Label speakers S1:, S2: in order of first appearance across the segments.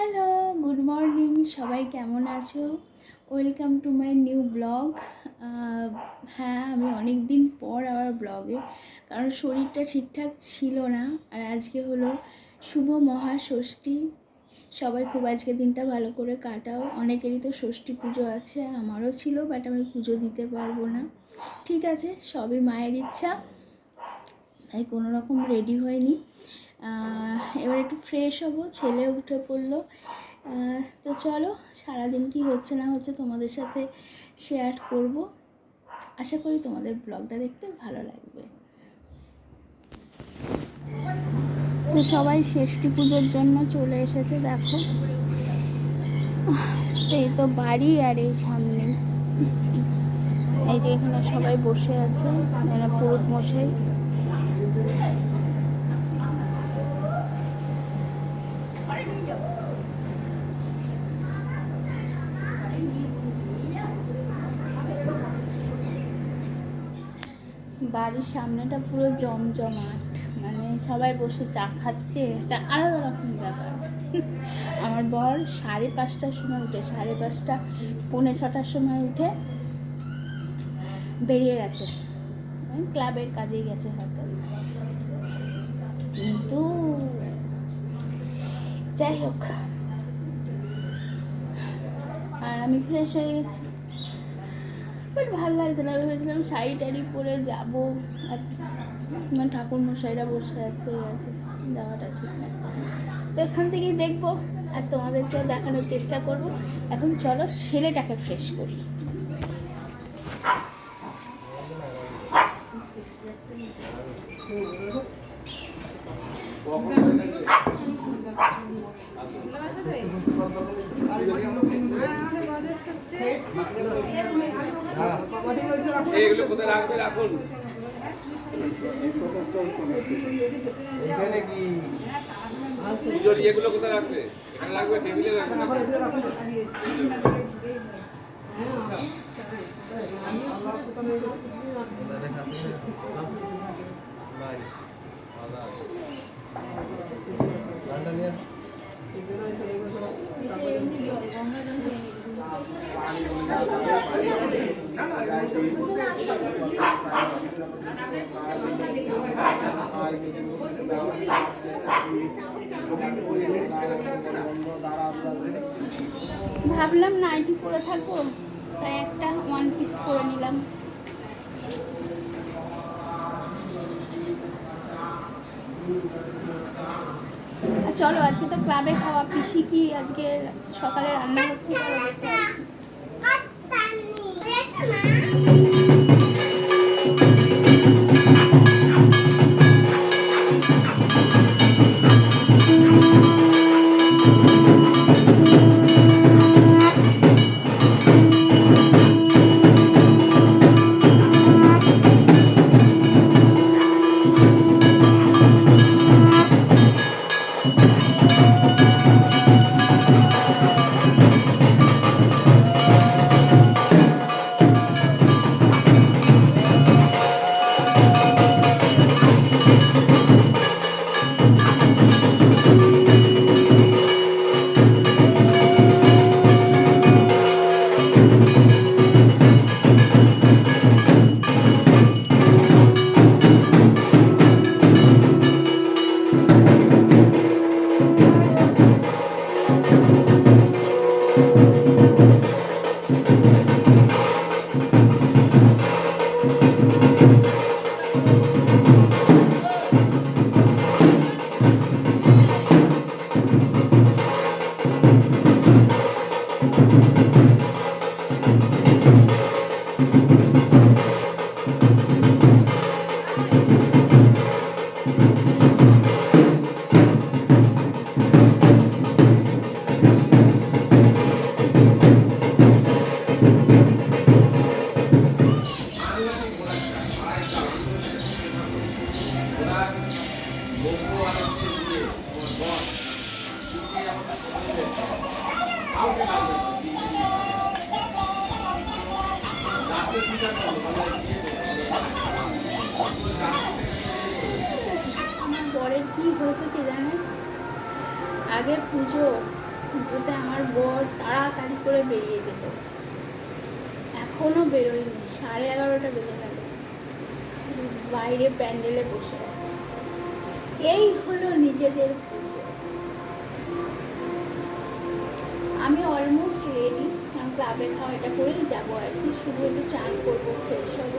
S1: Hello good morning সবাই কেমন আছো? Welcome to my new blog হ্যাঁ আমি অনেক দিন পর আবার ব্লগে কারণ শরীরটা ঠিকঠাক ছিল না। আর আজকে হলো শুভ মহাষষ্ঠী। সবাই খুব আজকে দিনটা ভালো করে কাটাও। অনেকেরই তো ষষ্ঠী পুজো আছে, আমারও ছিল বাট আমি পুজো দিতে পারব না। ঠিক আছে, সবই মায়ের ইচ্ছা। তাই কোনো রকম রেডি হয়নি। এবার একটু ফ্রেশ হব, ছেলে উঠে পড়ল। তো চলো, সারাদিন কি হচ্ছে না হচ্ছে তোমাদের সাথে শেয়ার করব। আশা করি তোমাদের ব্লগটা দেখতে ভালো লাগবে। তো সবাই ষষ্ঠী পুজোর জন্য চলে এসেছে, দেখো। এই তো বাড়ি আর এই সামনে। এই যে এখানে সবাই বসে আছে মানে পুরুত মশাই। বাড়ির সামনেটা পুরো জমজমাট। মানে সবাই বসে চা খাচ্ছে, এটা আলাদা রকম ব্যাপার। আমার বর সাড়ে পাঁচটার সময় উঠে, সাড়ে পাঁচটা, পৌনে ছটার সময় উঠে বেরিয়ে গেছে। ওই ক্লাবের কাজেই গেছে হয়তো। কিন্তু যাই হোক। আর আমি ফ্রেশ হয়ে গেছি। বাট ভালো লাগছে না। আমি ভেবেছিলাম শাড়ি টাড়ি পরে যাব। আর আমার ঠাকুর মশাইরা বসে আছে আছে। যাওয়াটা ঠিক না। তো এখান থেকেই দেখব আর তোমাদেরকেও দেখানোর চেষ্টা করব। এখন চলো ছেলেটাকে ফ্রেশ করি।
S2: এগুলো কোথায় রাখবে? রাখুন।
S3: এখানে কি?
S2: পুজোর ইয়েগুলো কোথায় রাখবে? এখানে রাখবে টেবিলে রাখবে
S1: ভাবলাম নাইটি পরে থাকব, তাই একটা ওয়ান পিস করে নিলাম। চলো, আজকে তো ক্লাবে খাওয়া, পিসি কি আজকে সকালে রান্না হচ্ছে? চলো দেখতে আগে পুজো পুজোতে আমার বর তাড়াতাড়ি করে বেরিয়ে যেত। এখনও বেরোয়নি, সাড়ে এগারোটা বেজে গেল। বাইরে প্যান্ডেলে বসে আছে। এই হলো নিজেদের পুজো। আমি অলমোস্ট রেডি কারণ ক্লাবে খাওয়া এটা করেই যাব আর কি। শুধু একটু চান করব ফ্রেশ হব।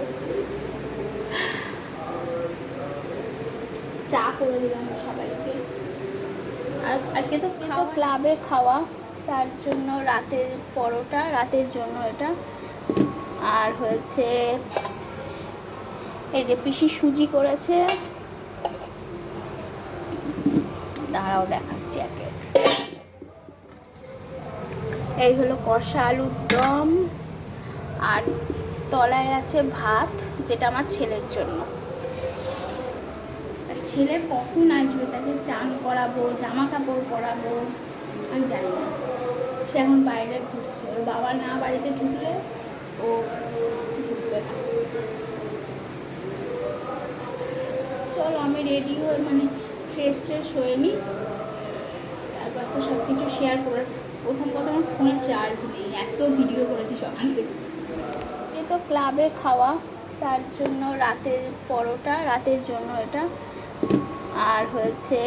S1: চা করে দিলাম সবাইকে। আজকে তো তো ক্লাবে খাওয়া, তার জন্য রাতের পরোটা, রাতের জন্য এটা। আর হয়েছে, এই যে পিসি সুজি করেছে। দাঁড়াও দেখাচ্ছি একে। এই হলো কষা আলুর দম। আর তলায় আছে ভাত, যেটা আমার ছেলের জন্য। ছেলে কখন আসবে তাকে চান করাবো জামা কাপড় পরাবো, আমি জানি না। সে এখন বাইরে ঘুরছে। ওর বাবা না বাড়িতে ঢুকলে ও ঢুকবে না। চলো, আমি রেডি হয়ে মানে ফ্রেশ ট্রেশ হয়ে নিই। তারপর তো সব কিছু শেয়ার করে প্রথম কথা আমার ফোনে চার্জ নেই। এত ভিডিও করেছি সকাল থেকে। এ তো ক্লাবে খাওয়া। তার জন্য রাতের পরোটা, রাতের জন্য এটা। আর হয়েছে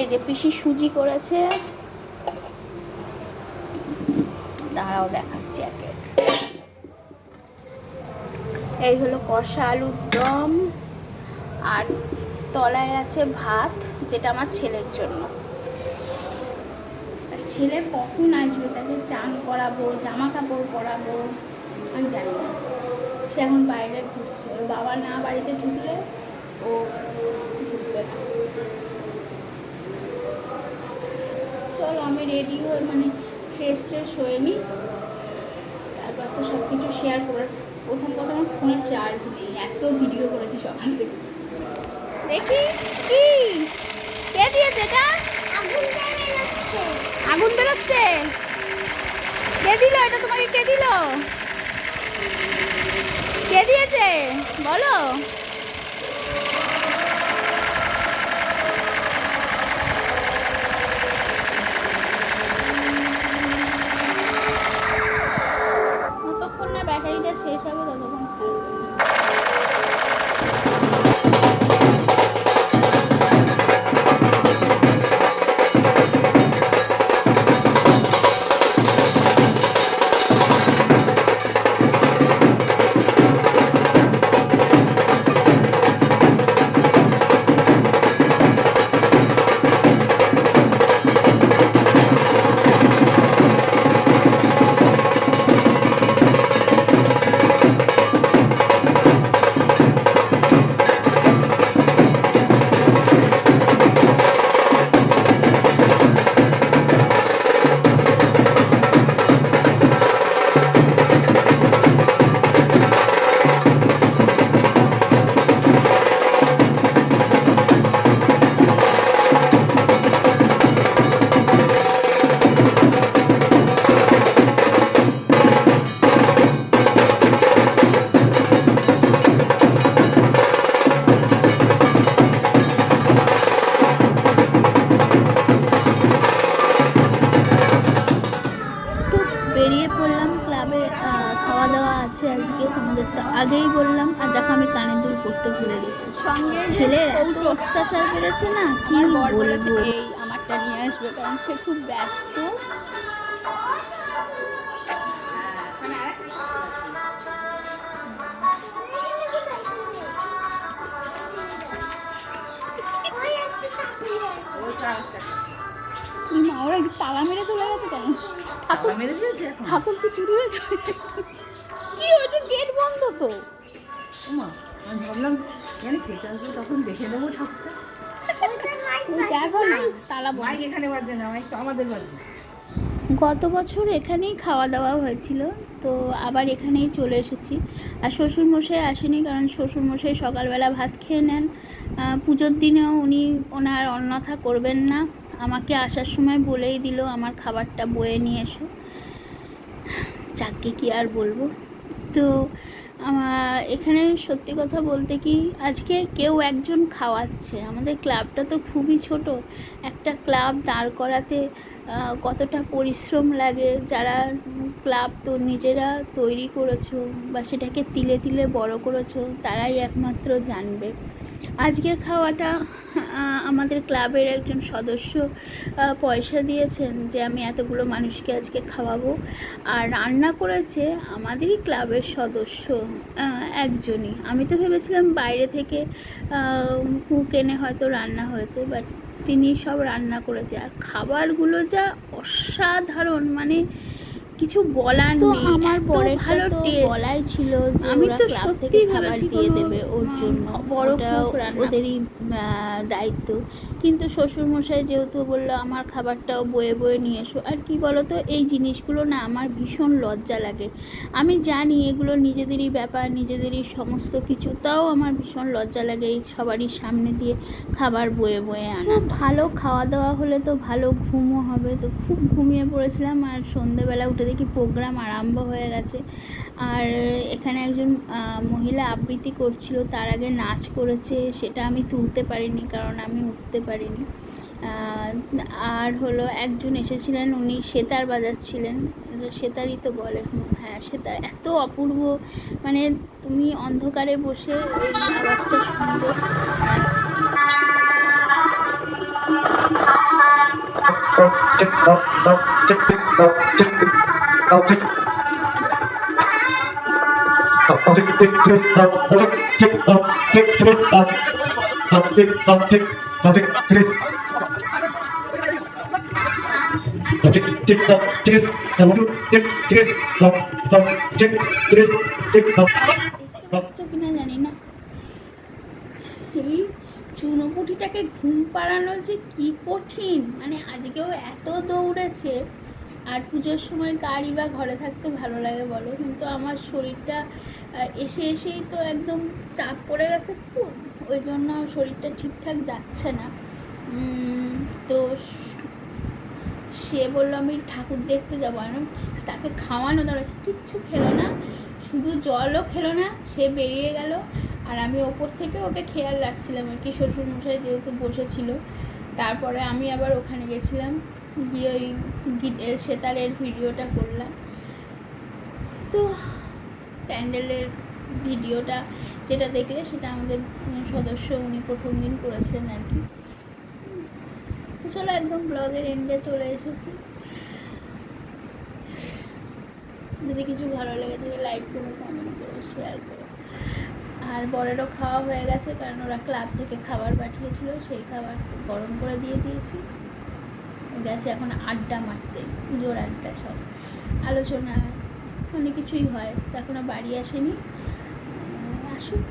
S1: এই যে পিসি সুজি করেছে। দাঁড়াও দেখাচ্ছি একে এই হলো কষা আলুর দম। আর তলায় আছে ভাত, যেটা আমার ছেলের জন্য। ছেলে কখন আসবে? তাকে চান করাবো জামা কাপড় পরাবো, আমি জানি না। সে এখন বাইরে ঘুরছে। বাবা না বাড়িতে ঢুকলে ও চলো আমি রেডি হয়ে মানে ফ্রেশ ট্রেশ হয়ে নিই তারপর তো সব কিছু শেয়ার করে প্রথম কথা আমার ফোনে চার্জ নেই এত ভিডিও করেছি সকাল থেকে। দেখি কি? কে দিয়েছে এটা? আগুন বেরোচ্ছে? কে দিল এটা তোমাকে? কে দিল? কে দিয়েছে? বলো। ছেলের অত্যাচার বেড়েছে না? কি বলব? এই আমারটা নিয়ে আসবে। কারণ সে খুব ব্যস্ত। মা ওরা একটু তালা মেরে চলে গেছে কেন? ঠাকুর
S4: মেরে দিয়েছে এখন?
S1: ঠাকুর কি চুরি হয়ে যাবে কি ওটা গেট বন্ধ তো।
S4: খেতে আসব তখন দেখে নেব ঠাকুরটা।
S1: ওই দেখো না তালা বন্ধ।
S4: মাইক এখানে বাজছে না মাইক তো আমাদের বাজছে।
S1: গত বছর এখানেই খাওয়া দাওয়া হয়েছিল তো আবার এখানেই চলে এসেছি। আর শ্বশুরমশাই আসেনি কারণ শ্বশুরমশাই সকালবেলা ভাত খেয়ে নেন। পুজোর দিনেও উনি ওনার অন্যথা করবেন না। আমাকে আসার সময় বলেই দিল আমার খাবারটা বয়ে নিয়ে এসো। যাকে কি আর বলব। তো এখানে সত্যি কথা বলতে কি, আজকে কেউ একজন খাওয়াচ্ছে। আমাদের ক্লাবটা তো খুবই ছোট। একটা ক্লাব দাঁড় করাতে কতটা পরিশ্রম লাগে, যারা ক্লাব তো নিজেরা তৈরি করেছ বা সেটাকে তিলে তিলে বড় করেছ, তারাই একমাত্র জানবে। আজকের খাওয়াটা আমাদের ক্লাবের একজন সদস্য পয়সা দিয়েছেন যে আমি এতগুলো মানুষকে আজকে খাওয়াবো। আর রান্না করেছে আমাদেরই ক্লাবের সদস্য একজনই। আমি তো ভেবেছিলাম বাইরে থেকে কুক এনে হয়তো রান্না হয়েছে বাট তিনি সব রান্না করেছে। আর খাবারগুলো যা অসাধারণ মানে কিছু বলার
S5: তো
S1: নেই।
S5: আমার বরের
S1: ভালো
S5: তো বলাই ছিল যে
S1: আমি তো
S5: ক্লাব থেকে খাবার দিয়ে দেবে ওর জন্য। ওদেরই দায়িত্ব। কিন্তু শ্বশুরমশাই যেহেতু বলল আমার খাবারটাও বয়ে বয়ে নিয়ে এসো আর কি বলতো এই জিনিসগুলো না আমার ভীষণ লজ্জা লাগে। আমি জানি এগুলো নিজেদেরই ব্যাপার নিজেদেরই সমস্ত কিছু তাও আমার ভীষণ লজ্জা লাগে এই সবারই সামনে দিয়ে খাবার বয়ে বয়ে আনা। ভালো খাওয়া দাওয়া হলে তো ভালো ঘুমও হবে। তো খুব ঘুমিয়ে পড়েছিলাম আর সন্ধেবেলা উঠে দেখি প্রোগ্রাম আরম্ভ হয়ে গেছে। আর এখানে একজন মহিলা আবৃত্তি করছিল, তার আগে নাচ করেছে, সেটা আমি তুলতে পারিনি, কারণ আমি উঠতে পারিনি। আর হলো একজন এসেছিলেন, উনি সেতার বাজাচ্ছিলেন। সেতারই তো বলে হ্যাঁ সেতার এত অপূর্ব মানে তুমি অন্ধকারে বসে ওই আওয়াজটা শুনবে।
S3: Tick tock tick tock tick tock tick tock
S1: ঘুম পাড়ানো যে কি কঠিন। মানে আজকেও এত দৌড়েছে। আর পুজোর সময় গাড়ি বা ঘরে থাকতে ভালো লাগে বলো? কিন্তু আমার শরীরটা এসে এসেই তো একদম চাপ পড়ে গেছে খুব। ওই জন্য শরীরটা ঠিকঠাক যাচ্ছে না। তো সে বলল, আমি ঠাকুর দেখতে যাব। আমি তাকে খাওয়ানো দরকার সে কিচ্ছু খেলো না। শুধু জলও খেলো না, সে বেরিয়ে গেল। আর আমি ওপর থেকে ওকে খেয়াল রাখছিলাম আর কি। শ্বশুরমশাই যেহেতু বসেছিল, তারপরে আমি আবার ওখানে গেছিলাম। গিয়ে ওই সেতারের ভিডিওটা করলাম। তো প্যান্ডেলের ভিডিওটা যেটা দেখলে সেটা আমাদের সদস্য উনি প্রথম দিন করেছিলেন আর কি। তো চলো একদম ব্লগের এন্ডে চলে এসেছি। যদি কিছু ভালো লেগে থাকে লাইক করো কমেন্ট করো শেয়ার করো। আর বরেরও খাওয়া হয়ে গেছে, কারণ ওরা ক্লাব থেকে খাবার পাঠিয়েছিল, সেই খাবার গরম করে দিয়ে দিয়েছি। গেছে এখন আড্ডা মারতে, পুজোর আড্ডা সব। আলোচনা, অনেক কিছুই হয়। তো এখনও বাড়ি আসেনি। আসুক,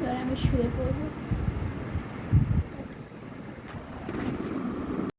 S1: এবার আমি শুয়ে পড়ব।